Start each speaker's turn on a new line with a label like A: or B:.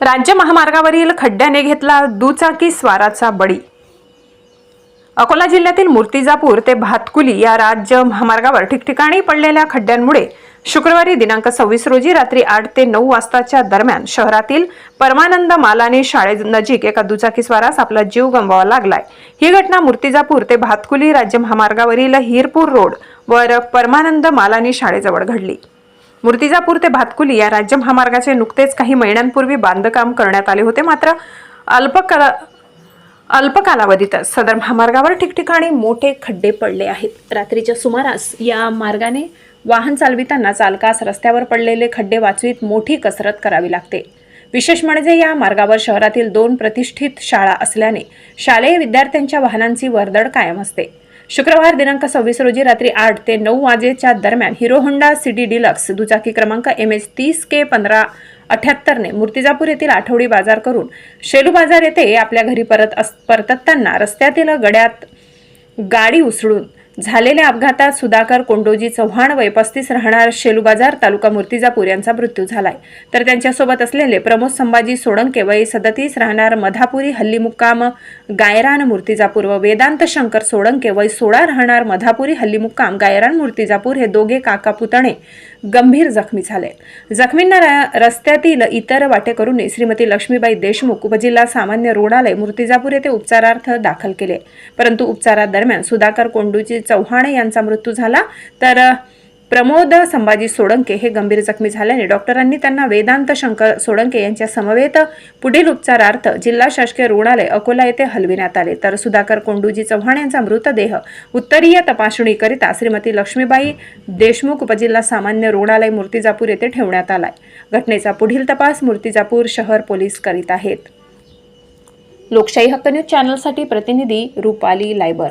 A: राज्य महामार्गावरील खड्ड्याने घेतला दुचाकी स्वाराचा बळी. अकोला जिल्ह्यातील मूर्तिजापूर ते भातकुली या राज्य महामार्गावर ठिकठिकाणी पडलेल्या खड्ड्यांमुळे शुक्रवारी दिनांक सव्वीस रोजी रात्री आठ ते नऊ वाजताच्या दरम्यान शहरातील परमानंद मालानी शाळेनजीक एका दुचाकीस्वारास आपला जीव गमवावा लागलाय. ही घटना मूर्तिजापूर ते भातकुली राज्य महामार्गावरील हिरपूर रोड वर परमानंद मालानी शाळेजवळ घडली. मूर्तिजापूर ते भातकुली या राज्य महामार्गाचे नुकतेच काही महिन्यांपूर्वी बांधकाम करण्यात आले होते. मात्र अल्पकाला अल्प कालावधीतच सदर महामार्गावर ठिकठिकाणी मोठे खड्डे पडले आहेत. रात्रीच्या सुमारास या मार्गाने वाहन चालविताना चालकास रस्त्यावर पडलेले खड्डे वाचवीत मोठी कसरत करावी लागते. विशेष म्हणजे या मार्गावर शहरातील दोन प्रतिष्ठित शाळा असल्याने शालेय विद्यार्थ्यांच्या वाहनांची वर्दळ कायम असते. शुक्रवार दिनांक सव्वीस रोजी रात्री आठ ते नऊ वाजेच्या दरम्यान हिरो होंडा सिटी डिलक्स दुचाकी क्रमांक एम एच तीस के पंधरा अठ्याहत्तरने मूर्तिजापूर येथील आठवडी बाजार करून शेलू बाजार येथे आपल्या घरी परत अस परतताना रस्त्यातील गड्यात गाडी उसळून झालेल्या अपघातात सुधाकर कोंडोजी चव्हाण वय पस्तीस राहणार शेलूबाजार तालुका मूर्तिजापूर यांचा मृत्यू झालाय. तर त्यांच्यासोबत असलेले प्रमोद संभाजी सोळंके वय सदतीस राहणार मधापुरी हल्ली मुक्काम गायरान मूर्तिजापूर व वेदांत शंकर सोळंके वय सोळा राहणार मधापुरी हल्ली मुक्काम गायरान मूर्तिजापूर हे दोघे काका पुतणे. गंभीर जखमी झाले. जखमींना र- रस्त्यातील इतर वाटेकरूंनी श्रीमती लक्ष्मीबाई देशमुख उपजिल्हा सामान्य रुग्णालय मूर्तिजापूर येथे उपचारार्थ दाखल केले. परंतु उपचारादरम्यान सुधाकर कोंडूजी चव्हाण यांचा मृत्यू झाला. तर प्रमोद संभाजी सोळंके हे गंभीर जखमी झाल्याने डॉक्टरांनी त्यांना वेदांत शंकर सोळंके यांच्या समवेत पुढील उपचारार्थ जिल्हा शासकीय रुग्णालय अकोला येथे हलविण्यात आले. तर सुधाकर कोंडूजी चव्हाण यांचा मृतदेह उत्तरीय तपासणीकरिता श्रीमती लक्ष्मीबाई देशमुख उपजिल्हा सामान्य रुग्णालय मूर्तिजापूर येथे ठेवण्यात आलाय. घटनेचा पुढील तपास मूर्तिजापूर शहर पोलीस करीत आहेत. लोकशाही हक्क न्यूज चॅनलसाठी प्रतिनिधी रुपाली लायबर.